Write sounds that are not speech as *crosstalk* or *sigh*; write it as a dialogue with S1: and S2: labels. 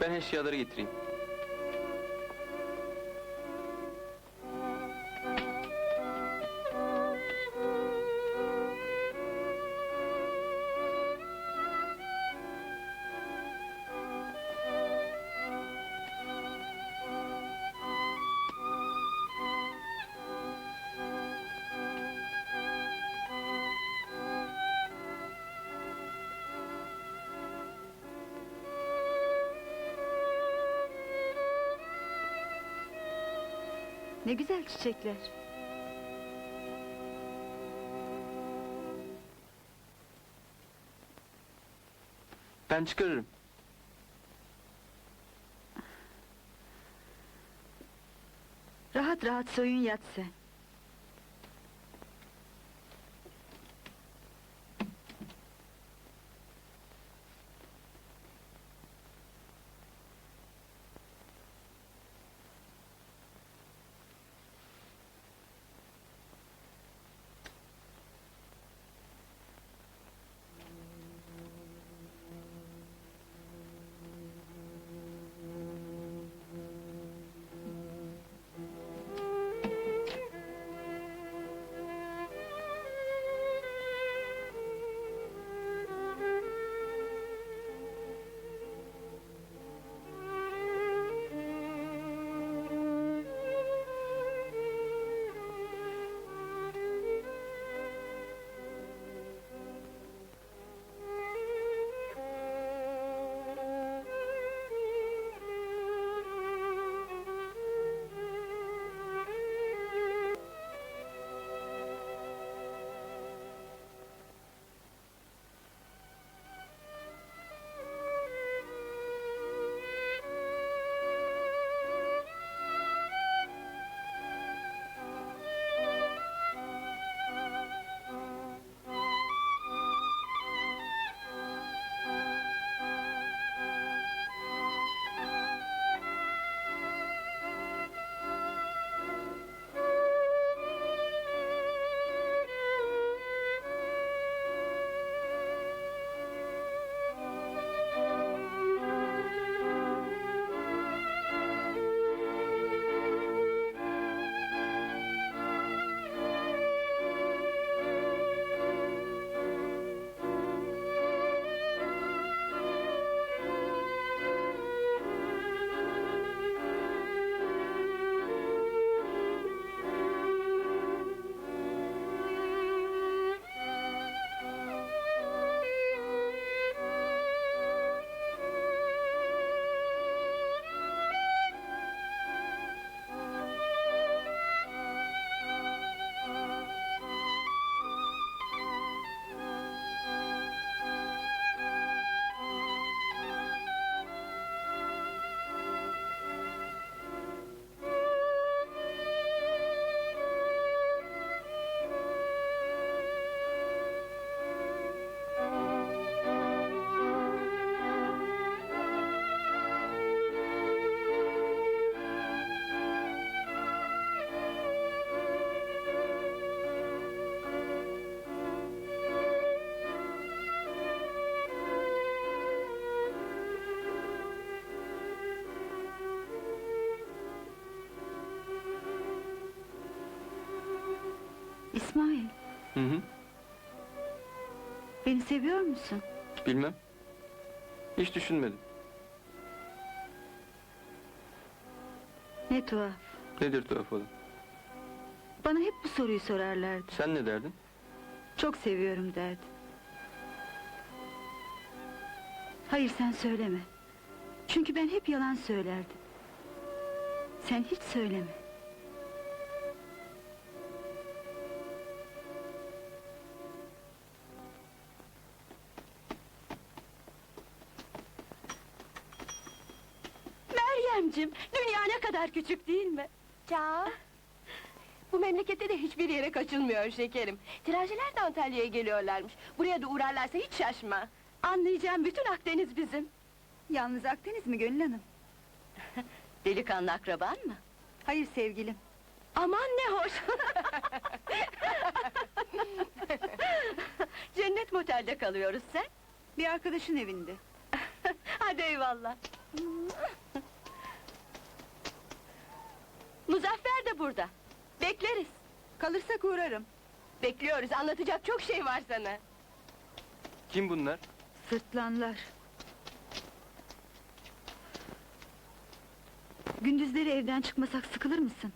S1: Ben eşyaları getireyim.
S2: Ne güzel çiçekler.
S1: Ben çıkarırım.
S2: Rahat rahat soyun yat sen. İsmail,
S1: Hı hı.
S2: beni seviyor musun?
S1: Bilmem. Hiç düşünmedim.
S2: Ne tuhaf.
S1: Nedir tuhaf olan?
S2: Bana hep bu soruyu sorarlardı.
S1: Sen ne derdin?
S2: Çok seviyorum derdi. Hayır sen söyleme. Çünkü ben hep yalan söylerdim. Sen hiç söyleme.
S3: Meryemcim, dünya ne kadar küçük değil mi? Ya. Bu memlekette de hiçbir yere kaçılmıyor şekerim. Tirajcılar da Antalya'ya geliyorlarmış. Buraya da uğrarlarsa hiç şaşma. Anlayacağım bütün Akdeniz bizim.
S2: Yalnız Akdeniz mi Gönül Hanım? *laughs*
S3: Delikanlı akraban mı?
S2: Hayır sevgilim.
S3: Aman ne hoş! *laughs* Cennet motelde kalıyoruz sen.
S2: Bir arkadaşın evinde. *laughs*
S3: Hadi eyvallah. Eyvallah. Muzaffer de burada. Bekleriz.
S2: Kalırsak uğrarım.
S3: Bekliyoruz, anlatacak çok şey var sana.
S1: Kim bunlar?
S2: Sırtlanlar. Gündüzleri evden çıkmasak sıkılır mısın?